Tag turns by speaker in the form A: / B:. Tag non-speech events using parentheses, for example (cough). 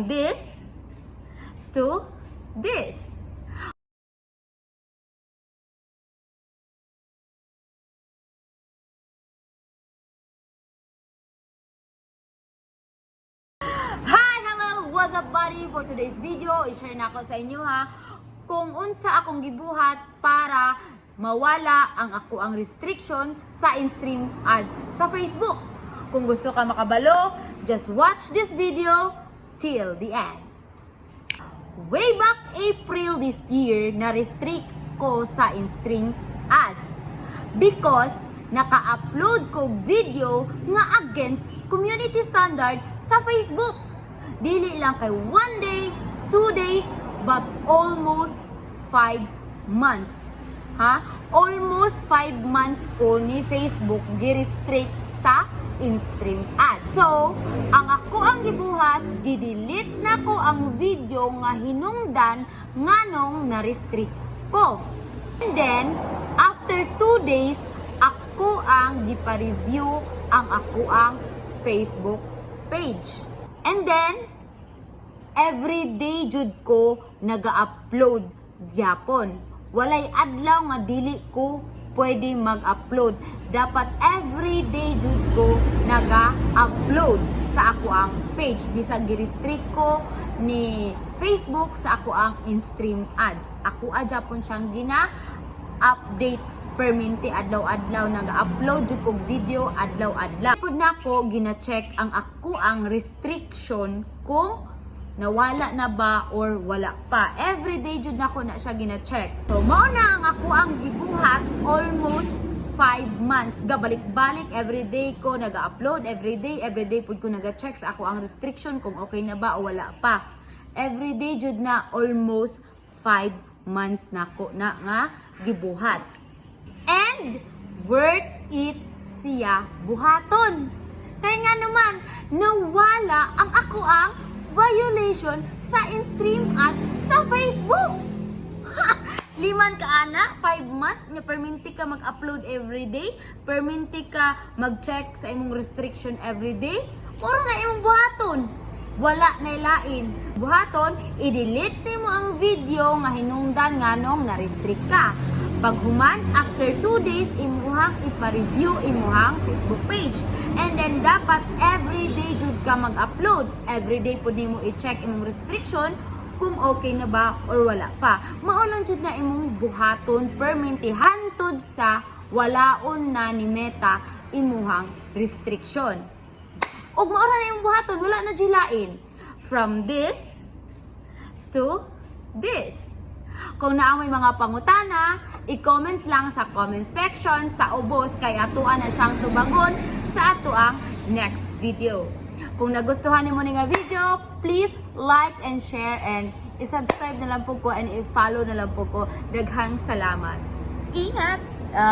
A: This to this. Hi! Hello! What's up buddy? For today's video, i-share na ako sa inyo ha kung unsa akong gibuhat para mawala ang ako ang restriction sa in-stream ads sa Facebook. Kung gusto ka makabalo, just watch this video till the end. Way back April this year, na-restrict ko sa in-stream ads because naka-upload ko video nga against community standard sa Facebook. Dili lang kay one day, two days, but almost five months. Ha? Almost five months ko ni Facebook gi-restrict sa in-stream ads. So, ang ako ang gibuhat, gidelete na ko ang video nga hinungdan nganong na-restrict ko. And then, after two days, ako ang gipa-review ang ako ang Facebook page. And then, every day jud ko naga-upload gyapon. Walay adlaw nga dili ko pwede mag-upload. Dapat every day jud ko naga-upload sa ako ang page. Bisag gi-restrict ko ni Facebook sa ako ang in-stream ads. Ako a Japon siyang gina-update perminti adlaw-adlaw naga-upload jud kog video adlaw-adlaw. Pud nako gina-check ang ako ang restriction kung nawala na ba or wala pa. Every day jud nako na siya gina-check. So mao na ang ako ang gibuhat almost 5 months. Gabalik-balik every day ko naga-upload every day, every day pud ko naga-check sa ako ang restriction kung okay na ba o wala pa. Every day jud na almost 5 months nako na nga gibuhat and worth it siya buhaton. Kaya nga naman, nawala ang ako ang violation sa in-stream ads sa Facebook. (laughs) Liman ka ana, 5 months, nga perminti ka mag-upload every day, perminti ka mag-check sa imong restriction every day, puro na imong buhaton. Wala na ilain. Buhaton, i-delete nimo ang video nga hinungdan nganong na-restrict ka. Pag human, after 2 days, imuhang ipa-review imuhang Facebook page. And then, dapat every day jud ka mag-upload. Every day po nimo i-check imong restriction kung okay na ba or wala pa. Maunang jud na imong buhaton perminti hantod sa walaon na ni Meta imuhang restriction. Og maura na imong buhaton, wala na jilain. From this to this. Kung naamoy mga pangutana, i-comment lang sa comment section sa ubos kay atuan na siyang tubangon sa ato ang next video. Kung nagustuhan niyo mo ni nga video, please like and share and i-subscribe na lang po ko and i-follow na lang po ko. Daghang salamat. Ingat!